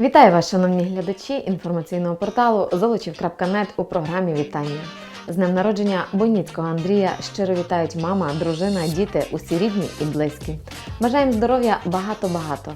Вітаю вас, шановні глядачі інформаційного порталу Золочів.нет у програмі Вітання. З днем народження Бойніцького Андрія щиро вітають мама, дружина, діти, усі рідні і близькі. Бажаємо здоров'я багато-багато.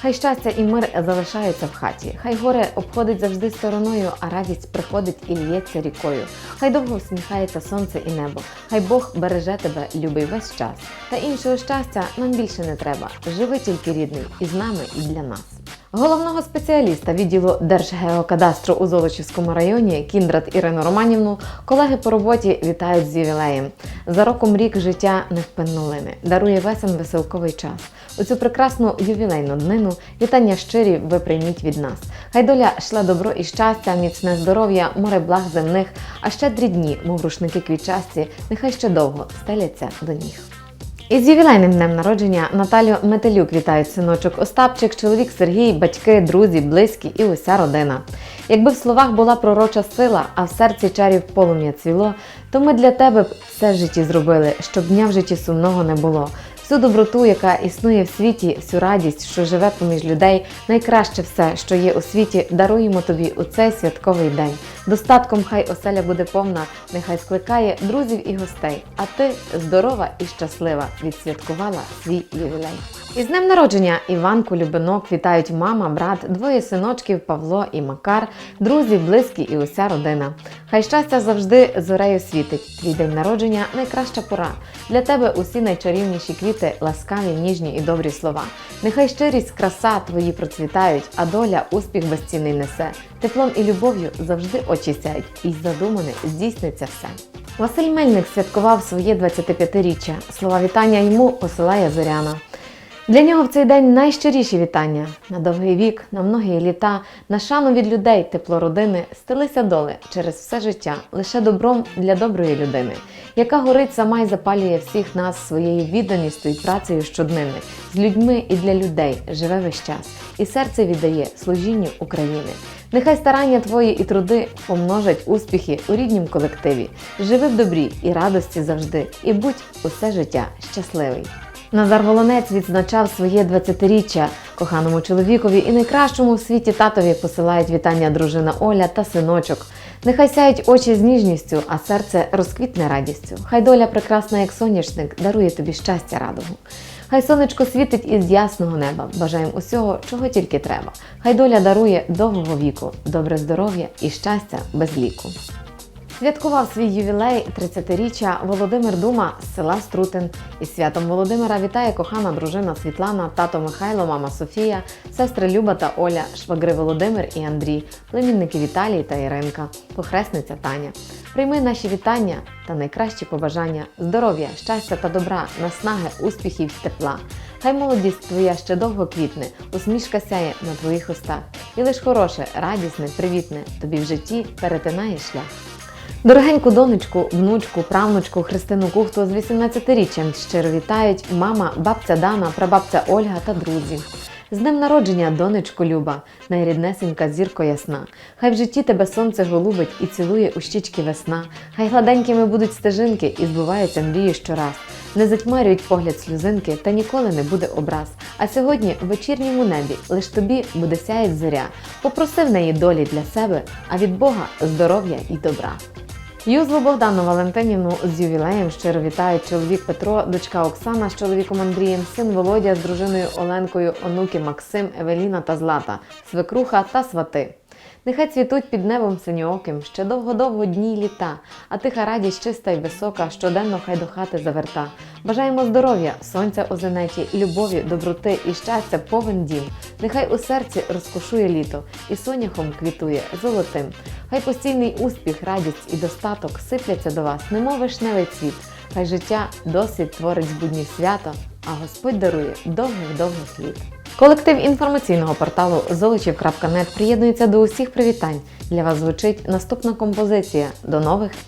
Хай щастя і мир залишаються в хаті. Хай горе обходить завжди стороною, а радість приходить і лється рікою. Хай довго всміхається сонце і небо. Хай Бог береже тебе, любий весь час. Та іншого щастя нам більше не треба. Живи тільки рідний і з нами, і для нас. Головного спеціаліста відділу Держгеокадастру у Золочівському районі Кіндрат Ірину Романівну колеги по роботі вітають з ювілеєм. За роком рік життя невпинно лине, дарує весен веселковий час. У цю прекрасну ювілейну днину вітання щирі ви прийміть від нас. Хай доля шле добро і щастя, міцне здоров'я, море благ земних, а щедрі дні, мов рушники квітчасті, нехай ще довго стеляться до ніг. Із ювілейним днем народження Наталю Метелюк вітають синочок Остапчик, чоловік Сергій, батьки, друзі, близькі і уся родина. Якби в словах була пророча сила, а в серці чарів полум'я цвіло, то ми для тебе б все в житті зробили, щоб дня в житті сумного не було. Всю доброту, яка існує в світі, всю радість, що живе поміж людей, найкраще все, що є у світі, даруємо тобі у цей святковий день. Достатком хай оселя буде повна, нехай скликає друзів і гостей. А ти здорова і щаслива відсвяткувала свій ювілей. Із днем народження Іванку Любинок вітають мама, брат, двоє синочків Павло і Макар, друзі, близькі і уся родина. Хай щастя завжди зорею світить. Твій день народження найкраща пора. Для тебе усі найчарівніші квіти, ласкаві, ніжні і добрі слова. Нехай щирість, краса твої процвітають, а доля успіх безцінний несе. Теплом і любов'ю завжди очі сяють, і задумане здійсниться все. Василь Мельник святкував своє 25-річчя. Слова вітання йому посилає Зоряна. Для нього в цей день найщиріші вітання на довгий вік, на многі літа, на шану від людей, тепло родини, стелися доли через все життя, лише добром для доброї людини, яка горить сама й запалює всіх нас своєю відданістю і працею щоднини, з людьми і для людей живе весь час, і серце віддає служінню України. Нехай старання твої і труди помножать успіхи у ріднім колективі. Живи в добрі і радості завжди, і будь усе життя щасливий. Назар Волонець відзначав своє 20-річчя коханому чоловікові і найкращому в світі татові посилають вітання дружина Оля та синочок. Нехай сяють очі з ніжністю, а серце розквітне радістю. Хай доля прекрасна, як соняшник, дарує тобі щастя радогу. Хай сонечко світить із ясного неба. Бажаємо усього, чого тільки треба. Хай доля дарує довгого віку, добре здоров'я і щастя без ліку. Святкував свій ювілей 30-річчя Володимир Дума з села Струтин. Із святом Володимира вітає кохана дружина Світлана, тато Михайло, мама Софія, сестри Люба та Оля, швагри Володимир і Андрій, племінники Віталій та Іринка, похресниця Таня. Прийми наші вітання та найкращі побажання здоров'я, щастя та добра, наснаги, успіхів тепла. Хай молодість твоя ще довго квітне, усмішка сяє на твоїх устах. І лиш хороше, радісне, привітне тобі в житті перетинає шлях. Дорогеньку донечку, внучку, правнучку Христину Кухту з 18-річчям щиро вітають мама, бабця Дана, прабабця Ольга та друзі. З днем народження, донечку Люба, найріднесенька зірко ясна. Хай в житті тебе сонце голубить і цілує у щічки весна. Хай гладенькими будуть стежинки і збуваються мрії щораз. Не затьмарюють погляд сльозинки, та ніколи не буде образ. А сьогодні в вечірньому небі лиш тобі буде сяять зоря. Попроси в неї долі для себе, а від Бога здоров'я і добра. Юзлу Богдану Валентинівну з ювілеєм щиро вітають чоловік Петро, дочка Оксана з чоловіком Андрієм, син Володя з дружиною Оленкою, онуки Максим, Евеліна та Злата, свекруха та свати. Нехай цвітуть під небом синьооким ще довго-довго дні й літа, а тиха радість чиста й висока щоденно хай до хати заверта. Бажаємо здоров'я, сонця у зенеті, любові, доброти і щастя повен дім. Нехай у серці розкошує літо і соняхом квітує золотим. Хай постійний успіх, радість і достаток сипляться до вас, немов вишневий цвіт. Хай життя досвід творить будні свято, а Господь дарує довгих-довгих літ. Колектив інформаційного порталу Золочів.нет приєднується до усіх привітань. Для вас звучить наступна композиція. До нових зустрічей!